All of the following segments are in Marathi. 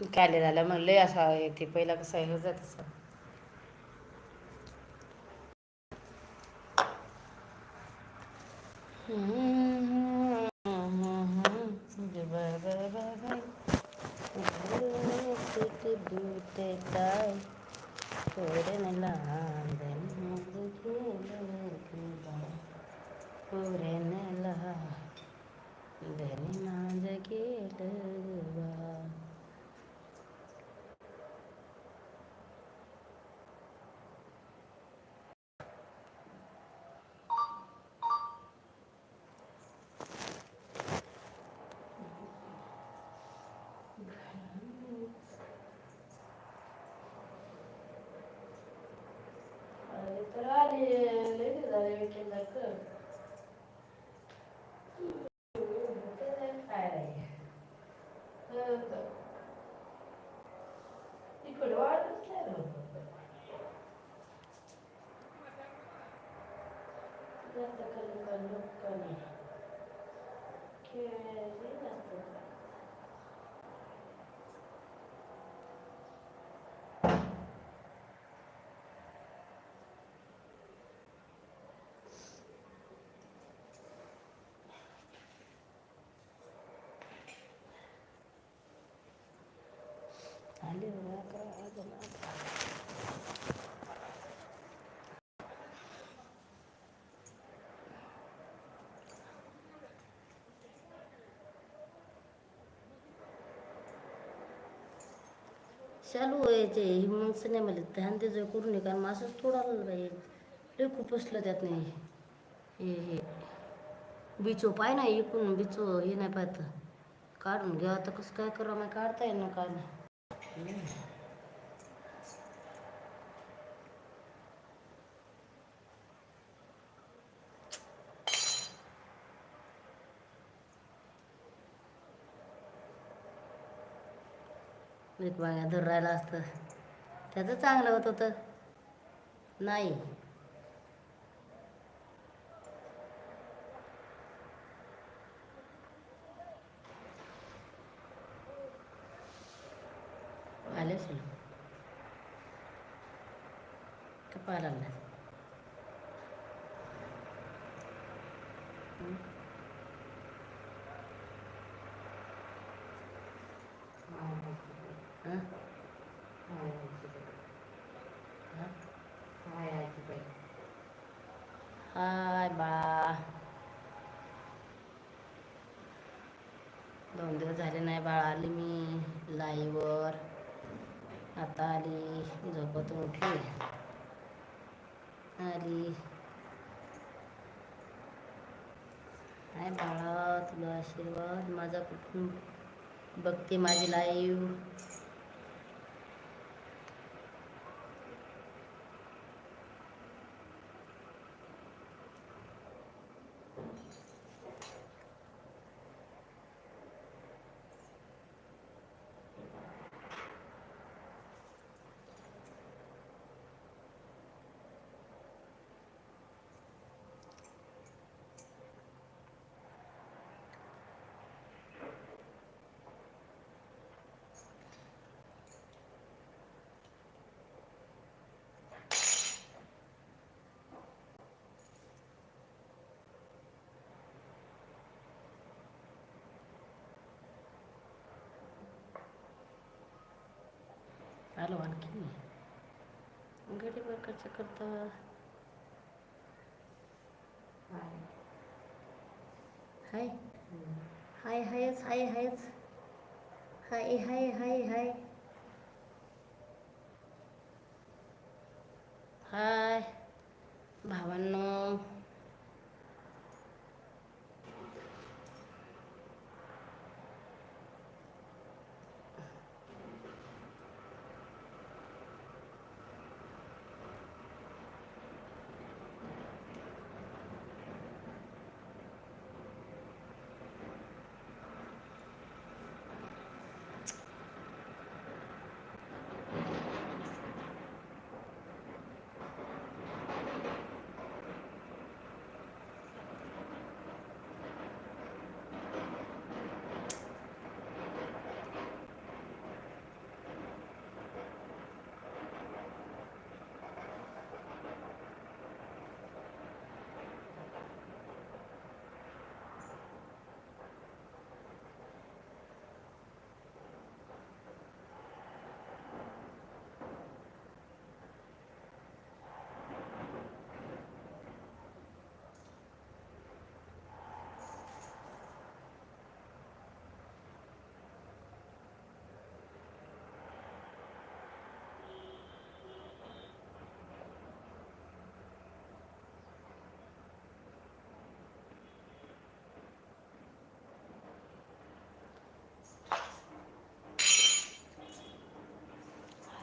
काले झालं मग लय असा ते पहिला कसं आहे होतं तसं धनी माझ गेलं बा अरे तर आली लय झाले विकेंडला कर काय नाही इकडे वाढतच नाही जास्त कमी कर लोक कमी खेळायचे जास्त आले बघा अकरा वाजून आता. चालू व्हायचे ही माणसं नाही मला ध्यान द्यायचं करू नये कारण माणसंच थोडा आलं बाई लय खूप असलं त्यात नाही हे हे. बिचो पाय ना इकून बिचो हे नाही पाहत. काढून घ्या आता कसं काय करा मग काढता येणार ना काय नाही एक बागा धर राहिला असतं. त्याचं चांगलं होत होतं. नाही. आले असेल का पाहायला लागला हं? हं? हाय बाळा दोन दिवस झाले नाही बाळा. आली मी लाईवर आता आली झोपतून उठली. आली. काय बाळा तुला आशीर्वाद? माझा कुठून? बघते माझी लाईव्ह आलो आणखी? गडीवर कसं करता. हाय. हाय हायच हाय हायच. हाय हाय हाय हाय. हाय. भावांनो.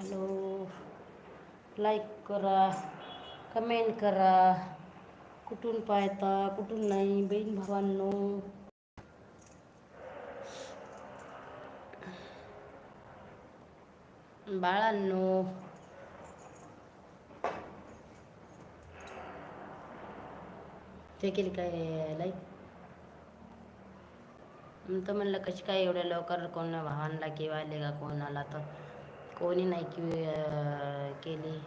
हॅलो. लाईक करा कमेंट करा. कुठून पाहता कुठून नाही बहीण भावांनो. बाळांनो. ते केली काय लाईक तर म्हणलं कशी काय एवढ्या लवकर कोण भावांना किंवा आले का कोणाला तर. कोणी नाही कि केली.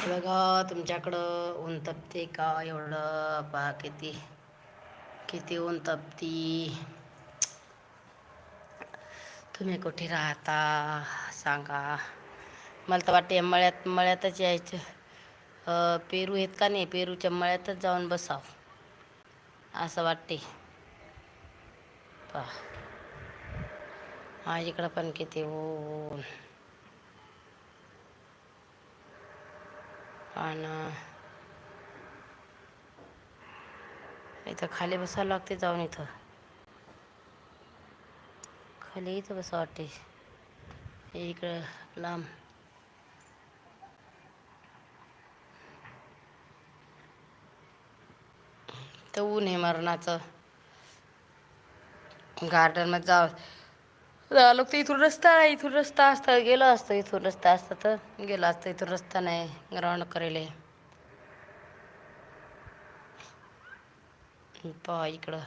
बघा तुमच्याकडं ऊन तपते का एवढं? पहा किती किती ऊन तपती. तुम्ही कुठे राहता? सांगा. मला तर वाटते मळ्यात मळ्यातच यायचं. पेरू आहेत का नाही? पेरूच्या मळ्यातच जाऊन बसाव. असं वाटते पहा. माझ्याकडं पण किती ऊन. पण इथं खाली बसावं लागते जाऊन इथं. खाली इथं बसावं वाटते. इकडं लांब. तर ऊन आहे मरणाचं. गार्डनमध्ये जावं आलो तर इथून रस्ता नाही इथून रस्ता असता. गेलो असतं इथून रस्ता असता तर गेलं असतं. इथून रस्ता नाही. ग्राउंड करेल पहा इकडं.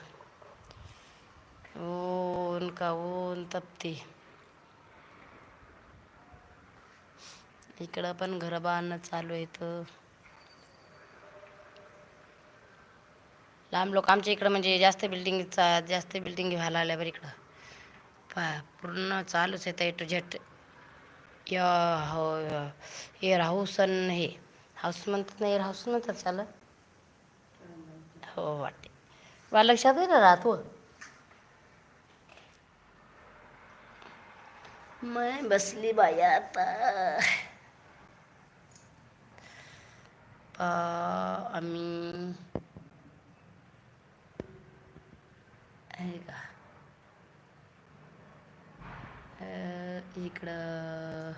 ऊन का ऊन तपती. इकडं पण घर बांधणं चालू आहे लांब लोक आमच्या इकडं म्हणजे जास्त बिल्डिंगचा जास्त बिल्डिंग व्हायला लागल्या बरं इकडं. पहा पूर्ण चालूच आहे ए टू झेट या हो एअर हाऊस आणि हे. हाऊस म्हणतात ना एअर हाऊस म्हणतात चालं हो वाटते मला लक्षात आहे ना राहतो मैं बसली बाई आता पा आम्ही आहे का अं, इकडं